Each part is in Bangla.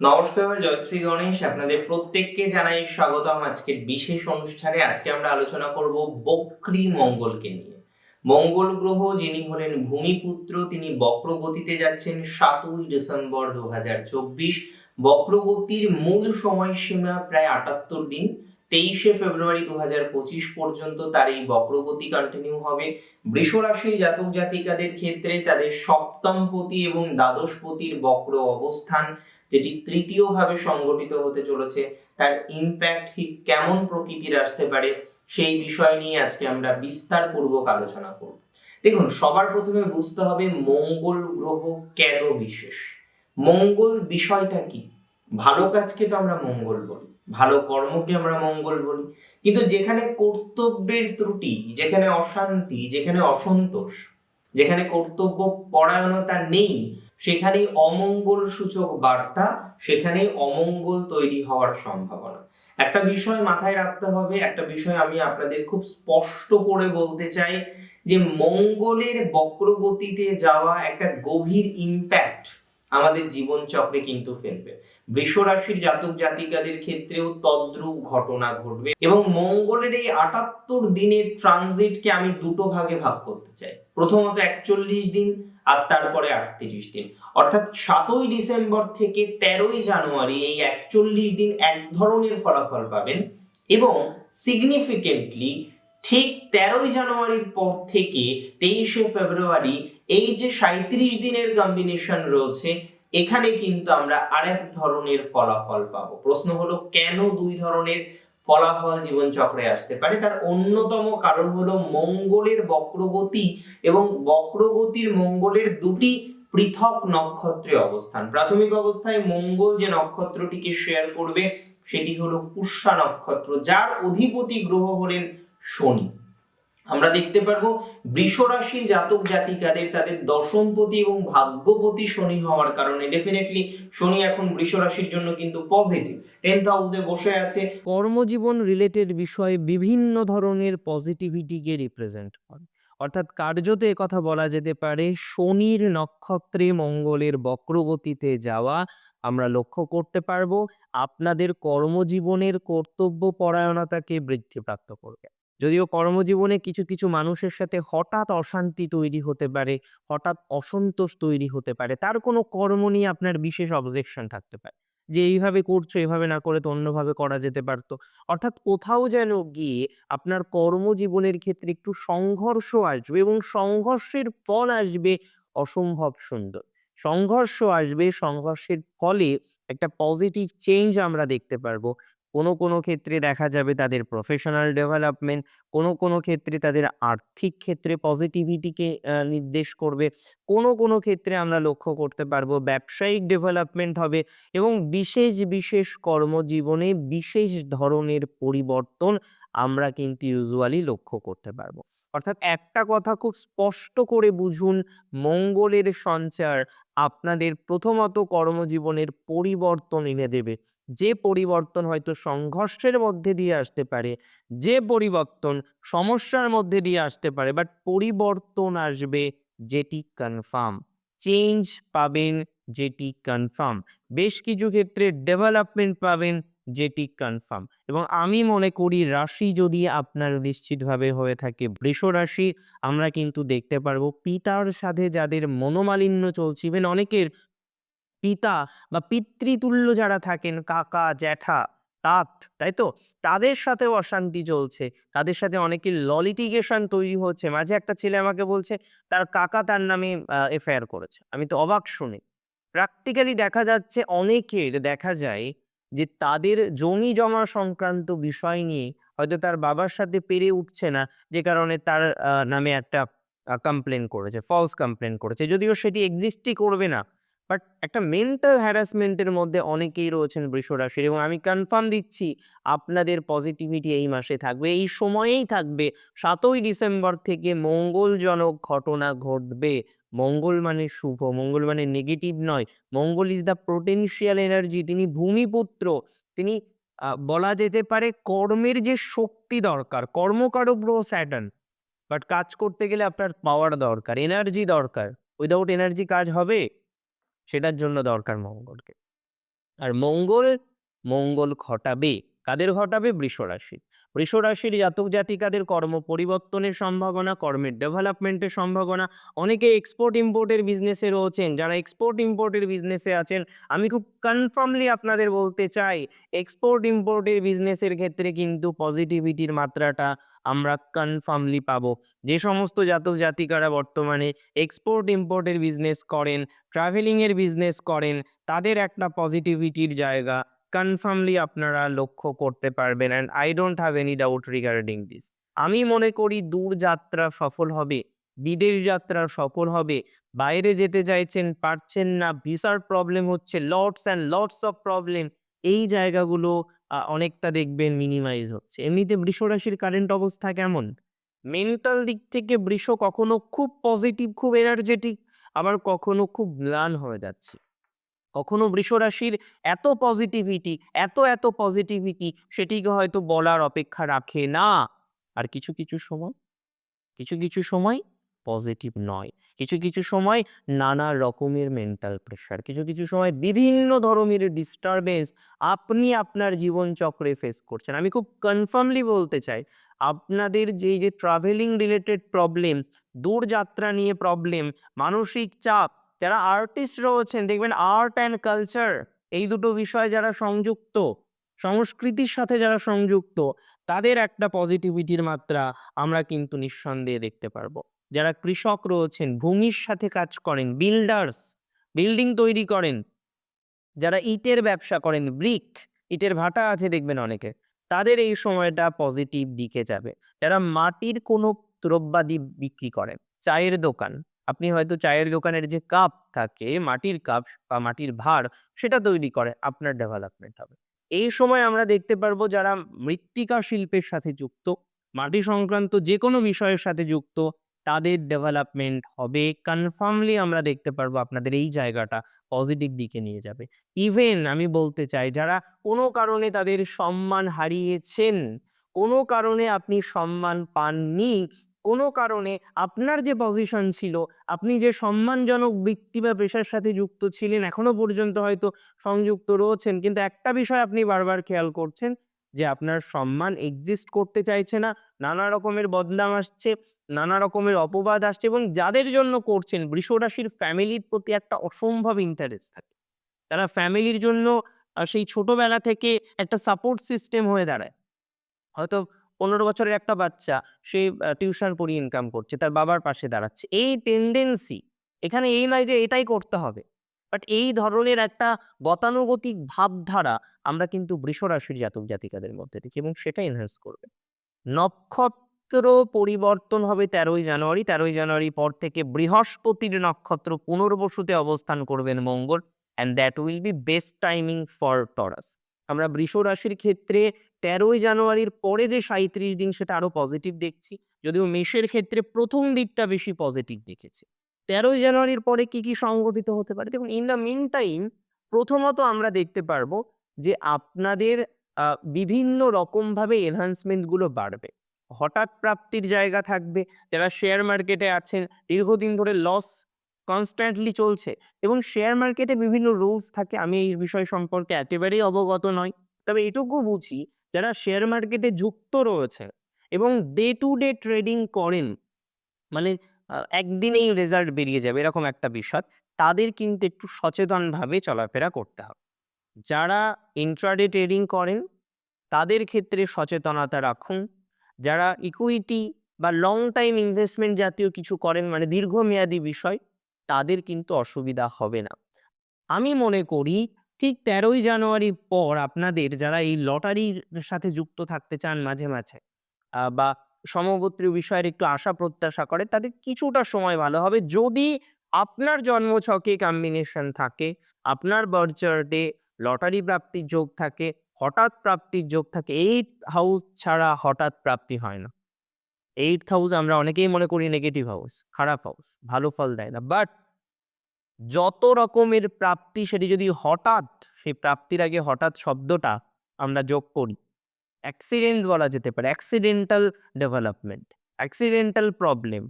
নমস্কার জয়শ্রী গণেশ, আপনাদের প্রত্যেককে জানাই স্বাগতম আজকের বিশেষ অনুষ্ঠানে। আজকে আমরা আলোচনা করব বক্রী মঙ্গলকে নিয়ে। মঙ্গল গ্রহ, যিনি হলেন ভূমিপুত্র, তিনি বক্রগতিতে যাচ্ছেন সাতই ডিসেম্বর দু হাজার চব্বিশ। বক্রগতির মূল সময়সীমা প্রায় আটাত্তর দিন, তেইশে ফেব্রুয়ারি দু হাজার পঁচিশ পর্যন্ত তার এই বক্রগতি কন্টিনিউ হবে। বৃষ রাশির জাতক জাতিকাদের ক্ষেত্রে তাদের সপ্তমপতি এবং দ্বাদশপতির বক্র অবস্থান। যেটি তৃতীয়ভাবে সংগঠিত হতে চলেছে, তার ইম্প্যাক্ট কেমন প্রকৃতির আসতে পারে, সেই বিষয় নিয়ে আজকে আমরা বিস্তারপূর্বক আলোচনা করব। দেখুন, সবার প্রথমে বুঝতে হবে মঙ্গল গ্রহ কেন বিশেষ? মঙ্গল বিষয়টা কি? ভালো কাজকে তো আমরা মঙ্গল বলি, ভালো কর্মকে আমরা মঙ্গল বলি, কিন্তু যেখানে কর্তব্যের ত্রুটি, যেখানে অশান্তি, যেখানে অসন্তোষ, যেখানে কর্তব্য পরায়ণতা নেই সেখানে অমঙ্গল সূচক বার্তা সেখানে অমঙ্গল তৈরি হওয়ার সম্ভাবনা। একটা বিষয় মাথায় রাখতে হবে, একটা বিষয় আমি আপনাদের খুব স্পষ্ট করে বলতে চাই, যে মঙ্গলের বক্রগতিতে যাওয়া একটা গভীর ইম্প্যাক্ট আমাদের জীবন চক্রে কিন্তু ফেলবে। বৃষ রাশির জাতক জাতিকাদের ক্ষেত্রেও তদ্রূপ ঘটনা ঘটবে এবং মঙ্গলের এই আটাত্তর দিনের ট্রানজিটকে আমি দুটো ভাগে ভাগ করতে চাই। প্রথমত একচল্লিশ দিন আর তারপরে আটত্রিশ দিন। অর্থাৎ সাতই ডিসেম্বর থেকে তেরোই জানুয়ারি এই একচল্লিশ দিন এক ধরনের ফলাফল পাবেন এবং সিগনিফিকেন্টলি ঠিক তেরোই জানুয়ারির পর থেকে তেইশে ফেব্রুয়ারি এই যে সাঁত্রিশ দিনের কম্বিনেশন রয়েছে, এখানে কিন্তু আমরা আরেক ধরনের ফলাফল পাবো। প্রশ্ন হলো, কেন দুই ধরনের ফলাফল জীবন চক্রে আসতে পারে। তার অন্যতম কারণ হলো মঙ্গলের বক্রগতি এবং বক্রগতির মঙ্গলের দুটি পৃথক নক্ষত্রে অবস্থান। প্রাথমিক অবস্থায় মঙ্গল যে নক্ষত্রটিকে শেয়ার করবে, সেটি হলো পুষ্যা নক্ষত্র, যার অধিপতি গ্রহ হলেন শনি। আমরা দেখতে পারব বৃষ রাশির জাতক জাতিকাদের তাদের দশমপতি এবং ভাগ্যপতি শনি হওয়ার কারণে ডেফিনেটলি শনি এখন বৃষ রাশির জন্য কিন্তু পজিটিভ টেন্থ হাউসে বসে আছে। কর্মজীবন রিলেটেড বিষয়ে বিভিন্ন ধরনের পজিটিভিটিকে রিপ্রেজেন্ট করে। অর্থাৎ কার্যত কথা বলা যেতে পারে, শনির নক্ষত্রে মঙ্গলের বক্রগতিতে যাওয়া আমরা লক্ষ্য করতে পারব। আপনাদের কর্মজীবনের কর্তব্য পরায়ণতাকে বৃদ্ধিপ্রাপ্ত করবে। যদিও কর্মজীবনে কিছু কিছু মানুষের সাথে হঠাৎ অশান্তি তৈরি হতে পারে, হঠাৎ অসন্তোষ তৈরি হতে পারে, তার কোনো কর্ম নিয়ে আপনার বিশেষ অবজেকশন থাকতে পারে। যে এইভাবে করছ, এভাবে না করে তো অন্যভাবে করা যেতে পারতো। অর্থাৎ কোথাও যেন গিয়ে আপনার কর্মজীবনের ক্ষেত্রে একটু সংঘর্ষ আসবে এবং সংঘর্ষের ফল আসবে অসম্ভব সুন্দর। সংঘর্ষ আসবে, সংঘর্ষের ফলে একটা পজিটিভ চেঞ্জ আমরা দেখতে পারব। কোনো কোনো ক্ষেত্রে দেখা যাবে তাদের প্রফেশনাল ডেভেলপমেন্ট কোনো কোনো ক্ষেত্রে তাদের আর্থিক ক্ষেত্রে পজিটিভিটিকে নির্দেশ করবে। কোনো কোনো ক্ষেত্রে আমরা লক্ষ্য করতে পারব ব্যবসায়িক ডেভেলপমেন্ট হবে এবং বিশেষ বিশেষ কর্মজীবনে বিশেষ ধরনের পরিবর্তন আমরা কিন্তু ইউজুয়ালি লক্ষ্য করতে পারব। অর্থাৎ একটা কথা খুব স্পষ্ট করে বুঝুন, মঙ্গলের সঞ্চার আপনাদের প্রথমত কর্মজীবনের পরিবর্তন এনে দেবে। যে পরিবর্তন হয়তো সংঘর্ষের মধ্যে দিয়ে আসতে পারে, যে পরিবর্তন সমস্যার মধ্যে দিয়ে আসতে পারে বাট পরিবর্তন আসবে যেটি কনফার্ম চেঞ্জ পাবেন যেটি কনফার্ম বেশ কিছু ক্ষেত্রে ডেভেলপমেন্ট পাবেন যেটি কনফার্ম এবং আমি মনে করি রাশি যদি আপনার নিশ্চিতভাবে হয়ে থাকে বৃষ রাশি, আমরা কিন্তু দেখতে পারব পিতার সাথে যাদের মনোমালিন্য চলছে ইভেন অনেকের পিতা বা পিতৃতুল্য যারা থাকেন, কাকা, জ্যাঠা, তাত, তাই তো? তাদের সাথেও অশান্তি চলছে। তাদের সাথে অনেকের ললিটিগেশন তৈরি হচ্ছে। মাঝে একটা ছেলে আমাকে বলছে, তার কাকা তার নামে এফআইআর করেছে। আমি তো অবাক শুনি। প্র্যাকটিক্যালি দেখা যাচ্ছে অনেকের, দেখা যায় যে তাদের জমি জমা সংক্রান্ত বিষয় নিয়ে হয়তো তার বাবার সাথে পেরে উঠছে না, যে কারণে তার নামে একটা কমপ্লেন করেছে ফলস কমপ্লেন করেছে। যদিও সেটি এক্সিস্টই করবে না বাট একটা মেন্টাল হ্যারাসমেন্টের মধ্যে অনেকেই রয়েছেন বৃষ রাশির এবং আমি কনফার্ম দিচ্ছি আপনাদের পজিটিভিটি এই মাসে থাকবে। এই সময়েই থাকবে, সাতই ডিসেম্বর থেকে মঙ্গলজনক ঘটনা ঘটবে। মঙ্গল মানে শুভ, মঙ্গল মানে নেগেটিভ নয়। Mangal is the potential energy তিনি ভূমিপুত্র। তিনি বলা যেতে পারে কর্মের যে শক্তি দরকার কর্মকারক গ্রহ স্যাটার্ন বাট কাজ করতে গেলে আপনার পাওয়ার দরকার এনার্জি দরকার। উইদাউট এনার্জি কাজ হবে, সেটার জন্য দরকার মঙ্গলকে। আর মঙ্গল মঙ্গল ঘটাবে, কাদের ঘটাবে? বৃষ রাশি বৃষ রাশির জাতক জাতিকাদের কর্ম পরিবর্তনের সম্ভাবনা, কর্মের ডেভেলপমেন্টের সম্ভাবনা, অনেকে এক্সপোর্ট ইম্পোর্টের বিজনেসে রয়েছেন, যারা এক্সপোর্ট ইম্পোর্টের বিজনেসে আছেন। আমি খুব কনফার্মলি আপনাদের বলতে চাই এক্সপোর্ট ইম্পোর্টের বিজনেসের ক্ষেত্রে কিন্তু পজিটিভিটির মাত্রাটা আমরা কনফার্মলি পাবো। যে সমস্ত জাতক জাতিকারা বর্তমানে এক্সপোর্ট ইম্পোর্টের বিজনেস করেন ট্রাভেলিংয়ের বিজনেস করেন, তাদের একটা পজিটিভিটির জায়গা কনফার্মলি আপনারা লক্ষ্য করতে পারবেন and I don't have any doubt regarding this আমি মনে করি দূর যাত্রা সফল হবে, বিদেশ যাত্রা সফল হবে, বাইরে যেতে চাইছেন, পারছেন না, ভিসার প্রবলেম হচ্ছে lots and lots of problem এই জায়গাগুলো অনেকটা দেখবেন মিনিমাইজ হচ্ছে। এমনিতে বৃষ রাশির কারেন্ট অবস্থা কেমন? মেন্টাল দিক থেকে বৃষ কখনো খুব পজিটিভ খুব এনার্জেটিক আবার কখনো খুব ম্লান হয়ে যাচ্ছে। কখনো বৃষরাশির এত পজিটিভিটি এত এত পজিটিভিটি সেটিকে হয়তো বলার অপেক্ষা রাখে না। আর কিছু কিছু সময়, কিছু কিছু সময় পজিটিভ নয়। কিছু কিছু সময় নানা রকমের মেন্টাল প্রেশার কিছু কিছু সময় বিভিন্ন ধরনের ডিস্টারবেন্স আপনি আপনার জীবনচক্রে ফেস করছেন। আমি খুব কনফার্মলি বলতে চাই, আপনাদের যে যে ট্রাভেলিং রিলেটেড প্রবলেম দূরযাত্রা নিয়ে প্রবলেম মানসিক চাপ যারা আর্টিস্ট রয়েছেন, দেখবেন আর্ট অ্যান্ড কালচার এই দুটো বিষয় যারা সংযুক্ত, সংস্কৃতির সাথে যারা সংযুক্ত, তাদের একটা পজিটিভিটির মাত্রা আমরা কিন্তু নিঃসন্দেহে দেখতে পারব। যারা কৃষক রয়েছেন, ভূমির সাথে কাজ করেন বিল্ডার্স বিল্ডিং তৈরি করেন, যারা ইটের ব্যবসা করেন ব্রিক ইটের ভাটা আছে দেখবেন অনেকে, তাদের এই সময়টা পজিটিভ দিকে যাবে। যারা মাটির কোনো দ্রব্যাদি বিক্রি করেন, চায়ের দোকান আপনি হয়তো চায়ের দোকানের যে কাপ থাকে, মাটির কাপ বা মাটির ভার, সেটা তৈরি করে, আপনার ডেভেলপমেন্ট হবে। এই সময় আমরা দেখতে পারব যারা মৃত্তিকা শিল্পের সাথে যুক্ত, মাটি সংক্রান্ত যে কোনো বিষয়ের সাথে যুক্ত, তাদের ডেভেলপমেন্ট হবে। কনফার্মলি আমরা দেখতে পারব আপনাদের এই জায়গাটা পজিটিভ দিকে নিয়ে যাবে। ইভেন আমি বলতে চাই, যারা কোনো কারণে তাদের সম্মান হারিয়েছেন, কোনো কারণে আপনি সম্মান পাননি কোনো কারণে আপনার যে পজিশন ছিল, আপনি যে সম্মানজনক বৃত্তি বা পেশার সাথে যুক্ত ছিলেন, এখনও পর্যন্ত হয়তো সংযুক্ত রয়েছেন, কিন্তু একটা বিষয় আপনি বারবার খেয়াল করছেন যে আপনার সম্মান এক্সিস্ট করতে চাইছে না, নানা রকমের বদনাম আসছে, নানা রকমের অপবাদ আসছে এবং যাদের জন্য করছেন, বৃষরাশির ফ্যামিলির প্রতি একটা অসম্ভব ইন্টারেস্ট থাকে। তারা ফ্যামিলির জন্য সেই ছোটবেলা থেকে একটা সাপোর্ট সিস্টেম হয়ে দাঁড়ায়। হয়তো পনেরো বছরের একটা বাচ্চা, সে টিউশন পড়িয়ে ইনকাম করছে, তার বাবার পাশে দাঁড়াচ্ছে। এই টেন্ডেন্সি এখানে এই নয় যে এটাই করতে হবে। বাট এই ধরনের একটা গতানুগতিক ভাবধারা আমরা কিন্তু বৃষ রাশির জাতক জাতিকাদের মধ্যে দেখি এবং সেটা এনহ্যান্স করবে। নক্ষত্র পরিবর্তন হবে তেরোই জানুয়ারি তেরোই জানুয়ারি পর থেকে বৃহস্পতির নক্ষত্র পুনর্বসুতে অবস্থান করবেন Mangal and that will be best timing for Taurus আমরা বৃষ রাশির ক্ষেত্রে তেরোই জানুয়ারির পরে যে সাঁত্রিশ দিন সেটা আরও পজিটিভ দেখছি। যদিও মেষের ক্ষেত্রে প্রথম দিকটা বেশি পজিটিভ দেখেছি। তেরোই জানুয়ারির পরে কি কি সংঘটিত হতে পারে? দেখুন ইন দ্য মিন টাইম প্রথমত আমরা দেখতে পারব যে আপনাদের বিভিন্ন রকমভাবে এনহান্সমেন্টগুলো বাড়বে। হঠাৎ প্রাপ্তির জায়গা থাকবে, যারা শেয়ার মার্কেটে আছেন, দীর্ঘদিন ধরে লস কনস্ট্যান্টলি চলছে। এবং শেয়ার মার্কেটে বিভিন্ন রুলস থাকে, আমি এই বিষয় সম্পর্কে একেবারেই অবগত নই। তবে এটুকু বুঝি, যারা শেয়ার মার্কেটে যুক্ত রয়েছে এবং ডে টু ডে ট্রেডিং করেন মানে একদিনেই রেজাল্ট বেরিয়ে যাবে, এরকম একটা বিষয় তাদের কিন্তু একটু সচেতনভাবে চলাফেরা করতে হবে। যারা ইন্ট্রাডে ট্রেডিং করেন, তাদের ক্ষেত্রে সচেতনতা রাখুন। যারা ইকুইটি বা লং টাইম ইনভেস্টমেন্ট জাতীয় কিছু করেন মানে দীর্ঘমেয়াদী বিষয় তাদের কিন্তু অসুবিধা হবে না। আমি মনে করি ঠিক তেরোই জানুয়ারি পর আপনাদের যারা এই লটারির সাথে যুক্ত থাকতে চান মাঝে মাঝে বা সমগোত্রীয় বিষয়ের একটু আশা প্রত্যাশা করে, তাদের কিছুটা সময় ভালো হবে। যদি আপনার জন্মছকে কম্বিনেশন থাকে, আপনার বার্থ চার্টে লটারি প্রাপ্তির যোগ থাকে, হঠাৎ প্রাপ্তির যোগ থাকে এইট হাউস ছাড়া হঠাৎ প্রাপ্তি হয় না। এইট হাউস আমরা অনেকেই মনে করি নেগেটিভ হাউস খারাপ হাউস ভালো ফল দেয় না। বাট যত রকমের প্রাপ্তি সেটি যদি হঠাৎ, সেই প্রাপ্তির আগে হঠাৎ শব্দটা আমরা যোগ করি অ্যাক্সিডেন্ট বলা যেতে পারে অ্যাক্সিডেন্টাল ডেভেলপমেন্ট অ্যাক্সিডেন্টাল প্রবলেম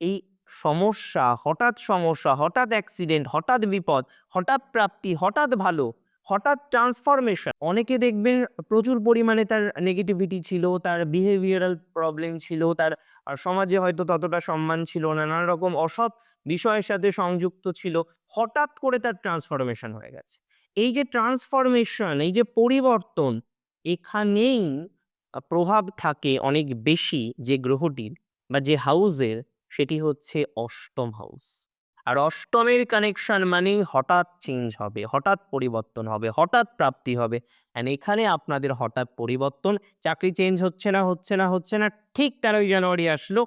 এই সমস্যা, হঠাৎ সমস্যা, হঠাৎ অ্যাক্সিডেন্ট হঠাৎ বিপদ, হঠাৎ প্রাপ্তি, হঠাৎ ভালো হঠাৎ ট্রান্সফরমেশন অনেকে দেখবেন প্রচুর পরিমাণে তার নেগেটিভিটি ছিল, তার বিহেভিয়ারাল প্রবলেম ছিল, তার সমাজে হয়তো ততটা সম্মান ছিল না নানা রকম অসৎ বিষয়ের সাথে সংযুক্ত ছিল, হঠাৎ করে তার ট্রান্সফরমেশন হয়ে গেছে। এই যে ট্রান্সফরমেশন এই যে পরিবর্তন, এখানেই প্রভাব থাকে অনেক বেশি যে গ্রহটির বা যে হাউসের সেটি হচ্ছে অষ্টম হাউস আর অষ্টমের কানেকশন মানেই হঠাৎ চেঞ্জ হবে, হঠাৎ পরিবর্তন হবে, হঠাৎ প্রাপ্তি হবে। অ্যান্ড এখানে আপনাদের হঠাৎ পরিবর্তন, চাকরি চেঞ্জ হচ্ছে না হচ্ছে না হচ্ছে না, ঠিক তেরোই জানুয়ারি আসলো।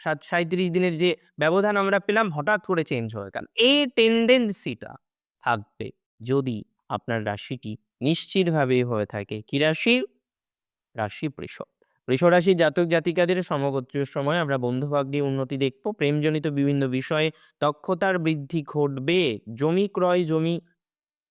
সাত সাঁত্রিশ দিনের যে ব্যবধান আমরা পেলাম, হঠাৎ করে চেঞ্জ হয়ে গেল। এই টেন্ডেন্সিটা থাকবে যদি আপনার রাশিটি নিশ্চিতভাবেই হয়ে থাকে। কি রাশি? রাশি বৃষ। বৃষ রাশি জাতক জাতিকাদের সমগোত্রীয় সময় আমরা বন্ধুভাগ্যে উন্নতি দেখব। প্রেমজনিত বিভিন্ন বিষয়ে দক্ষতার বৃদ্ধি ঘটবে। জমি ক্রয়, জমি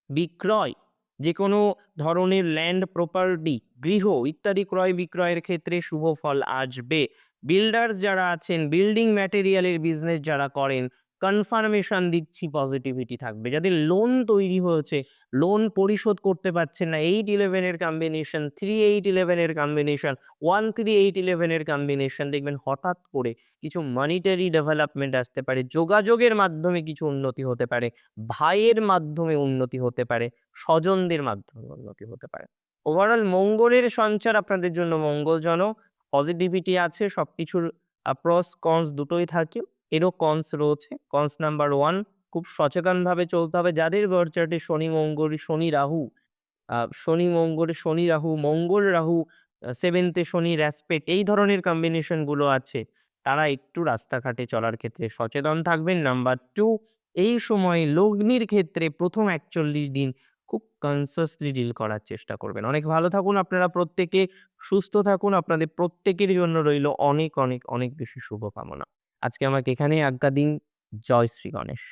বিক্রয় যে কোনো ধরনের ল্যান্ড প্রপার্টি গৃহ ইত্যাদি ক্রয় বিক্রয়ের ক্ষেত্রে শুভ ফল আসবে। বিল্ডার্স যারা আছেন বিল্ডিং ম্যাটেরিয়ালের বিজনেস যারা করেন কনফার্মেশন দিচ্ছি পজিটিভিটি থাকবে। যাদের লোন তৈরি হয়েছে লোন পরিশোধ করতে পারছেন না এইট ইলেভেনের কম্বিনেশন থ্রি এইট ইলেভেনের কম্বিনেশন ওয়ান থ্রি এইট ইলেভেনের কম্বিনেশন দেখবেন হঠাৎ করে কিছু মনিটারি ডেভেলপমেন্ট আসতে পারে, যোগাযোগের মাধ্যমে কিছু উন্নতি হতে পারে, ভাইয়ের মাধ্যমে উন্নতি হতে পারে, স্বজনদের মাধ্যমে উন্নতি হতে পারে। ওভারঅল মঙ্গলের সঞ্চার আপনাদের জন্য মঙ্গলজনক পজিটিভিটি আছে, সবকিছুর প্রস কনস দুটোই থাকে। এরও কনস রয়েছে। কনস নাম্বার ওয়ান খুব সচেতনভাবে চলতে হবে। যাদের বর্চাটে শনি, মঙ্গল, শনি, রাহু শনি, মঙ্গল, শনি, রাহু, মঙ্গল, রাহু সেভেন্থে শনি রেসপেক্ট এই ধরনের কম্বিনেশনগুলো আছে। তারা একটু রাস্তাঘাটে চলার ক্ষেত্রে সচেতন থাকবেন। নাম্বার টু এই সময় লগ্নির ক্ষেত্রে প্রথম একচল্লিশ দিন খুব কনসাসলি ডিল করার চেষ্টা করবেন। অনেক ভালো থাকুন আপনারা প্রত্যেকে, সুস্থ থাকুন। আপনাদের প্রত্যেকের জন্য রইল অনেক অনেক অনেক বেশি শুভকামনা। আজকে আমাকে এখানেই আজ্ঞা দিন। জয় শ্রী গণেশ।